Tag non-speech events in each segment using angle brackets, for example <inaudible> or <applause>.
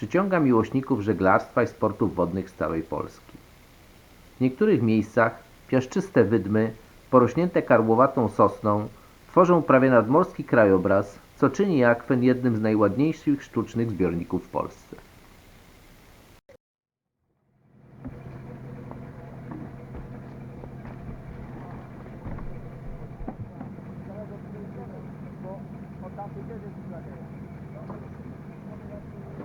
Przyciąga miłośników żeglarstwa i sportów wodnych z całej Polski. W niektórych miejscach piaszczyste wydmy, porośnięte karłowatą sosną, tworzą prawie nadmorski krajobraz, co czyni akwen jednym z najładniejszych sztucznych zbiorników w Polsce. Gracias.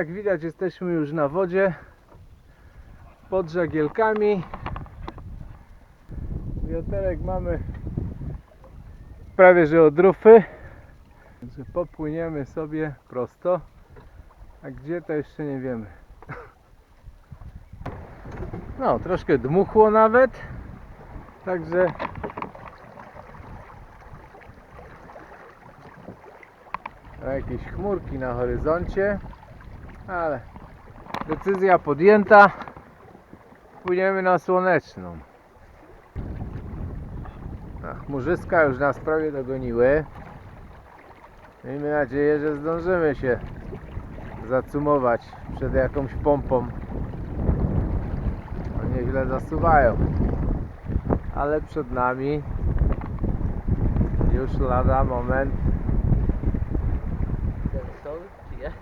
Jak widać jesteśmy już na wodzie pod żagielkami. Wiaterek mamy prawie że od rufy. Także popłyniemy sobie prosto. A gdzie to jeszcze nie wiemy. No, troszkę dmuchło nawet. Także jakieś chmurki na horyzoncie, ale decyzja podjęta. Płyniemy na słoneczną. A chmurzyska już nas prawie dogoniły. Miejmy nadzieję, że zdążymy się zacumować przed jakąś pompą. No nieźle zasuwają. Ale przed nami już lada moment Ten są, nie?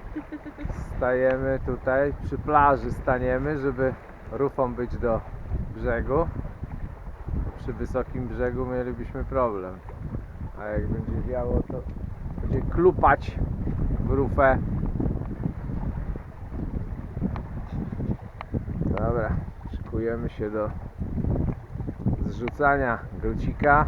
Stajemy tutaj, przy plaży staniemy, żeby rufą być do brzegu. Przy wysokim brzegu mielibyśmy problem. A jak będzie wiało, to będzie klupać w rufę. Dobra, szykujemy się do zrzucania grucika.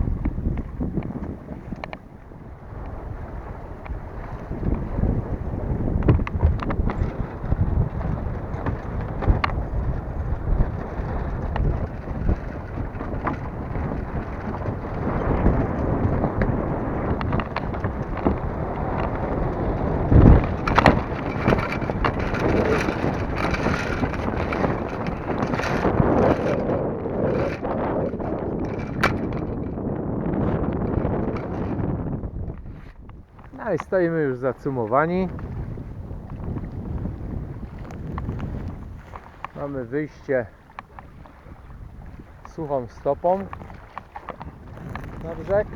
No i stoimy już zacumowani. Mamy wyjście suchą stopą na brzeg.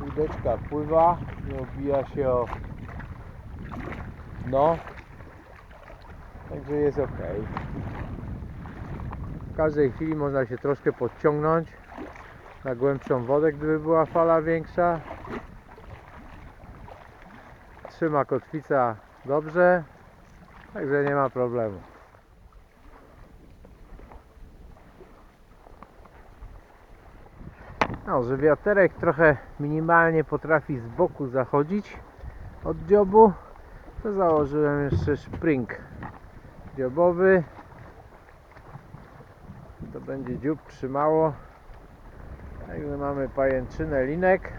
Łódeczka pływa, nie obija się o dno. Także jest ok. W każdej chwili można się troszkę podciągnąć na głębszą wodę, gdyby była fala większa. Trzyma kotwica dobrze, także nie ma problemu. No, że wiaterek trochę minimalnie potrafi z boku zachodzić od dziobu, to założyłem jeszcze spring dziobowy. To będzie dziób trzymało. Także mamy pajęczynę linek.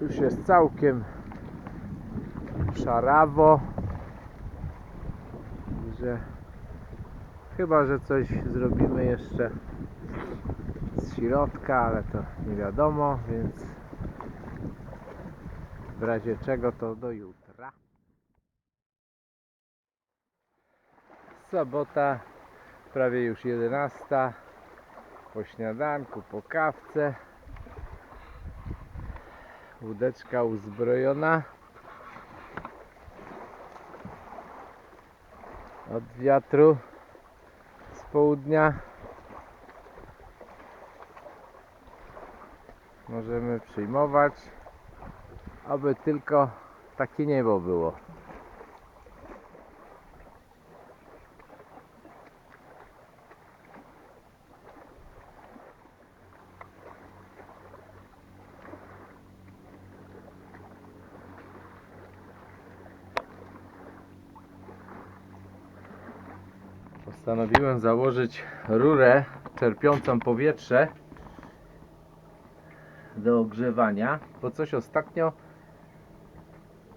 Już jest całkiem szarawo. Także chyba, że coś zrobimy jeszcze z środka, ale to nie wiadomo, więc w razie czego to do jutra. Sobota prawie już 11 po śniadanku, po kawce. Łódeczka uzbrojona. Od wiatru z południa. Możemy przyjmować aby tylko takie niebo było Postanowiłem założyć rurę czerpiącą powietrze do ogrzewania, bo coś ostatnio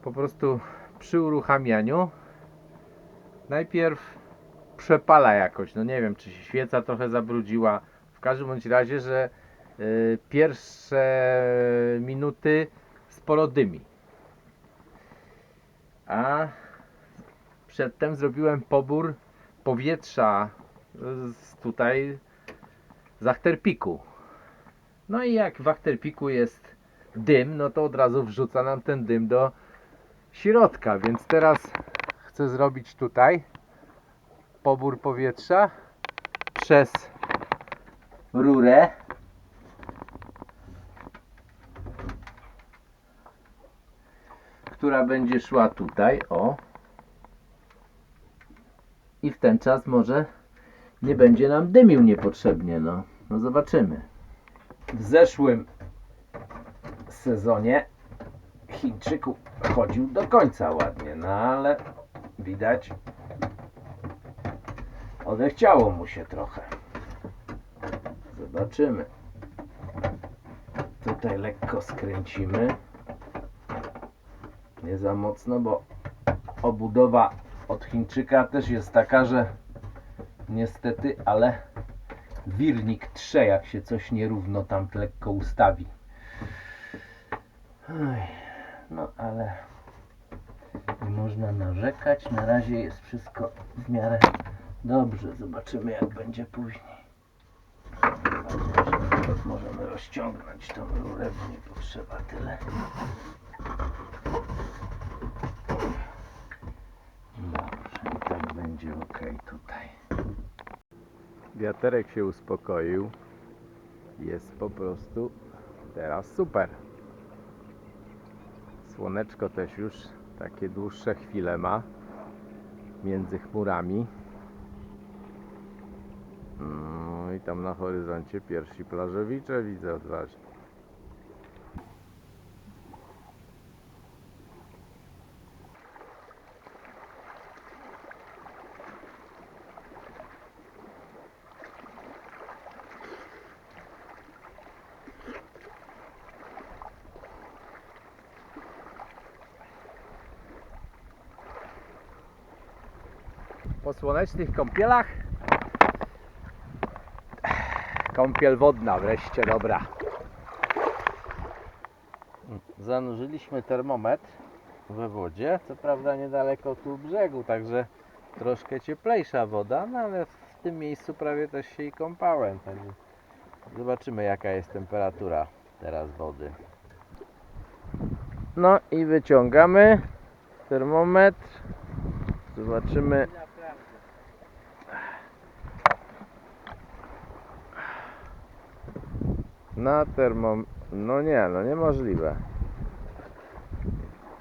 po prostu przy uruchamianiu najpierw przepala jakoś. No nie wiem, czy się świeca trochę zabrudziła. W każdym bądź razie, że y, pierwsze minuty sporo dymi. A przedtem zrobiłem pobór powietrza z tutaj z Achterpiku. No i jak w Achterpiku jest dym, no to od razu wrzuca nam ten dym do środka, więc teraz chcę zrobić tutaj pobór powietrza przez rurę. która będzie szła tutaj, o, i w ten czas może nie będzie nam dymił niepotrzebnie, no. No zobaczymy. W zeszłym sezonie Chińczyku chodził do końca ładnie, no ale widać odechciało mu się trochę. Zobaczymy. Tutaj lekko skręcimy. Nie za mocno, bo obudowa Chińczyka też jest taka, że niestety, ale wirnik trze, jak się coś nierówno tam lekko ustawi. No ale nie można narzekać. Na razie jest wszystko w miarę dobrze. Zobaczymy jak będzie później. Możemy rozciągnąć tą rurę, bo nie potrzeba tyle. Dobrze, i tak będzie ok tutaj. Wiaterek się uspokoił. Jest po prostu teraz super. Słoneczko też już takie dłuższe chwile ma między chmurami. No i tam na horyzoncie pierwsi plażowicze widzę odważnie. Po słonecznych kąpielach Kąpiel wodna wreszcie, dobra. Zanurzyliśmy termometr we wodzie, co prawda niedaleko tu brzegu, także troszkę cieplejsza woda, no ale w tym miejscu prawie też się i kąpałem, także zobaczymy jaka jest temperatura teraz wody. No i wyciągamy termometr, zobaczymy Na termom... No nie, no niemożliwe.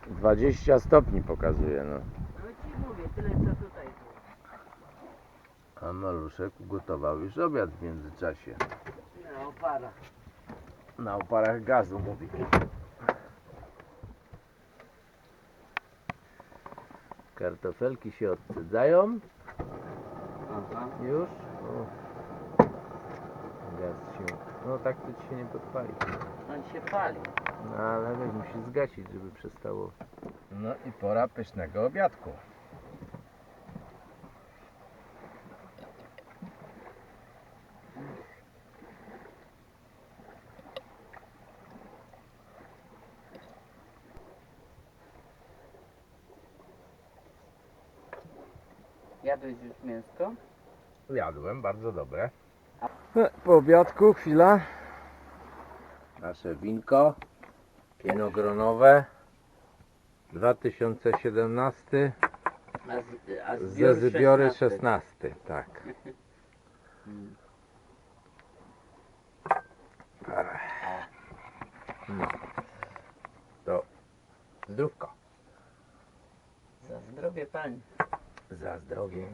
20 stopni pokazuje, no. No ci mówię, tyle co tutaj było. A maluszek ugotował już obiad w międzyczasie. Na oparach. Na oparach gazu mówi. Kartofelki się odcedzają. Już. O. Gaz się... No tak to ci się nie podpali. On się pali. No ale weź musi zgasić, żeby przestało. No i pora pysznego obiadku. Jadłeś już mięsko? Jadłem, bardzo dobre. Po obiadku chwila. Nasze winko pienogronowe 2017 A z, a ze zbiory 16. 16, tak. Mm. No. To zdrówko. Za zdrowie pani. Za zdrowie.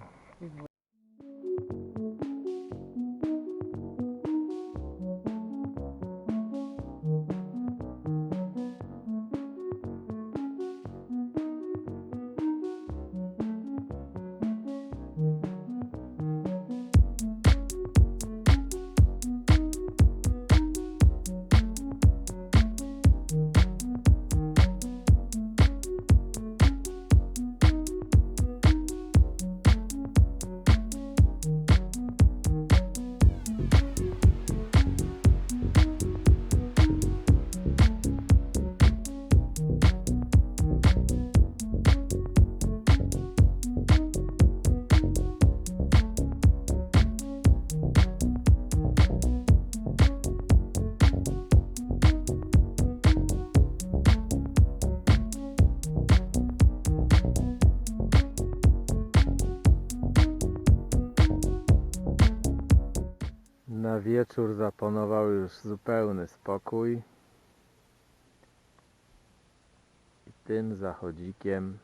Wieczór zapanował już zupełny spokój. I tym zachodzikiem,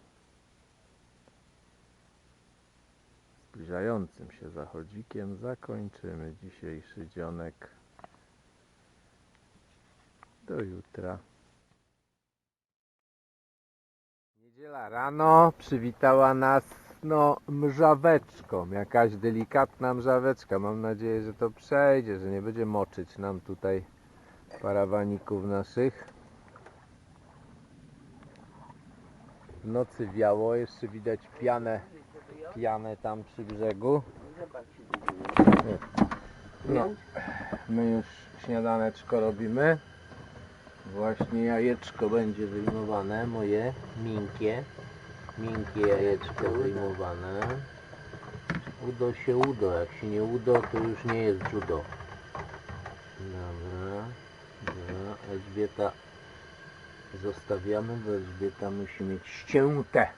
zbliżającym się zachodzikiem, zakończymy dzisiejszy dzionek. Do jutra. Niedziela rano przywitała nas no mrzaweczką, jakaś delikatna mrzaweczka. Mam nadzieję, że to przejdzie, że nie będzie moczyć nam tutaj parawaników naszych. W nocy wiało, jeszcze widać pianę, pianę tam przy brzegu. No, my już śniadaneczko robimy. Właśnie jajeczko będzie wyjmowane, moje miękkie. Miękkie jajeczko wyjmowane. Udo się udo, jak się nie udo, to już nie jest judo. Dobra, dobra, Elżbieta zostawiamy, bo Elżbieta musi mieć ścięte.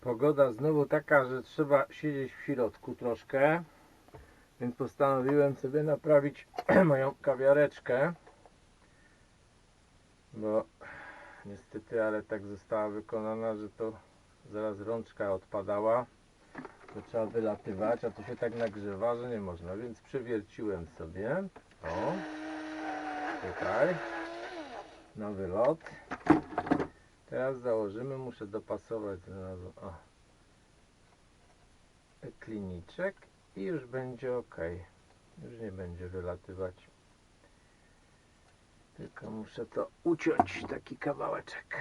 Pogoda znowu taka, że trzeba siedzieć w środku troszkę. Więc postanowiłem sobie naprawić <clears throat> moją kawiareczkę. Bo niestety, ale tak została wykonana, że to zaraz rączka odpadała. To trzeba wylatywać, a to się tak nagrzewa, że nie można. Więc przewierciłem sobie. O, tutaj. Na wylot. Teraz założymy, muszę dopasować znalazłem. O. Kliniczek i już będzie ok. Już nie będzie wylatywać. Tylko muszę to uciąć, taki kawałeczek.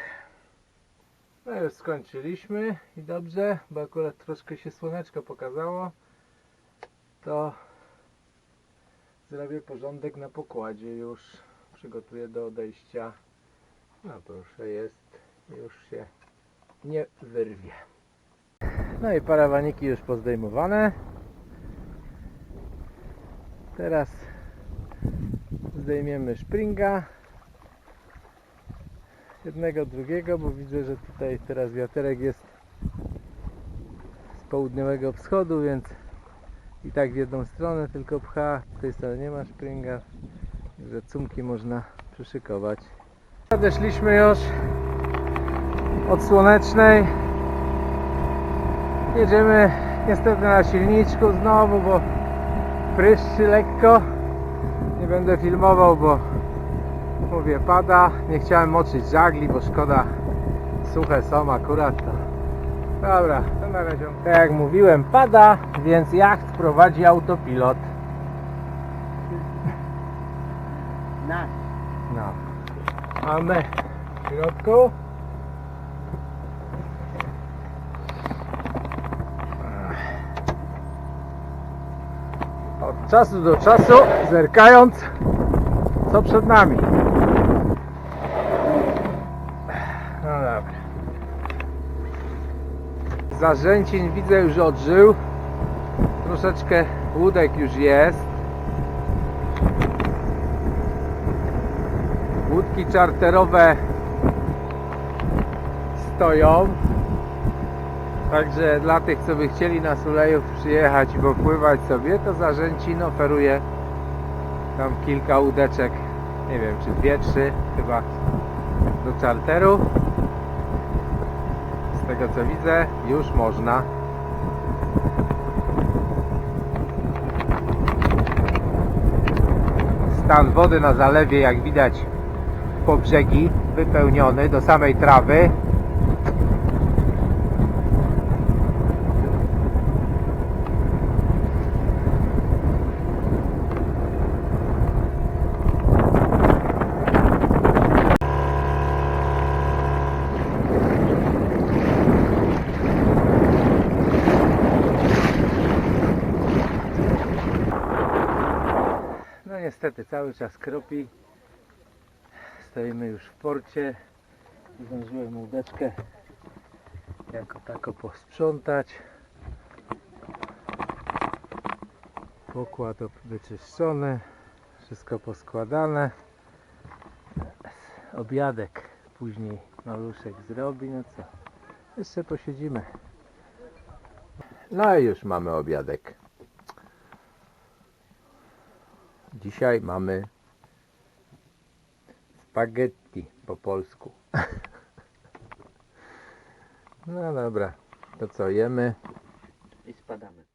No już skończyliśmy i dobrze, bo akurat troszkę się słoneczko pokazało. To zrobię porządek na pokładzie już. Przygotuję do odejścia. No proszę jest, już się nie wyrwie. No i parawaniki już pozdejmowane. Teraz zdejmiemy springa. Jednego, drugiego, bo widzę, że tutaj teraz wiaterek jest z południowego wschodu, więc i tak w jedną stronę tylko pcha. Z tej strony nie ma springa, także cumki można przyszykować. Odeszliśmy już od słonecznej. Jedziemy niestety na silniczku znowu, bo pryszczy lekko. Będę filmował, bo mówię pada. Nie chciałem moczyć żagli, bo szkoda. Suche są akurat to. Dobra, to na razie. Tak jak mówiłem, pada, więc jacht prowadzi autopilot. Nasz. No. A my w środku. Czasu do czasu zerkając co przed nami. No dobra. Zarzęcień widzę już odżył. Troszeczkę łódek już jest. Łódki czarterowe stoją. Także dla tych, co by chcieli na Sulejów przyjechać i popływać sobie, to Zarzęcin oferuje tam kilka łódeczek, nie wiem, czy dwie, trzy chyba do czarteru. Z tego co widzę, już można. Stan wody na zalewie, jak widać, po brzegi, wypełniony do samej trawy. No niestety cały czas kropi. Stoimy już w porcie. Zdążyłem łódeczkę jako tako posprzątać. Pokład wyczyszczony. Wszystko poskładane. Obiadek później maluszek zrobi. No co? Jeszcze posiedzimy. No i już mamy obiadek. Dzisiaj mamy spaghetti po polsku. <laughs> No dobra, to co jemy? I spadamy.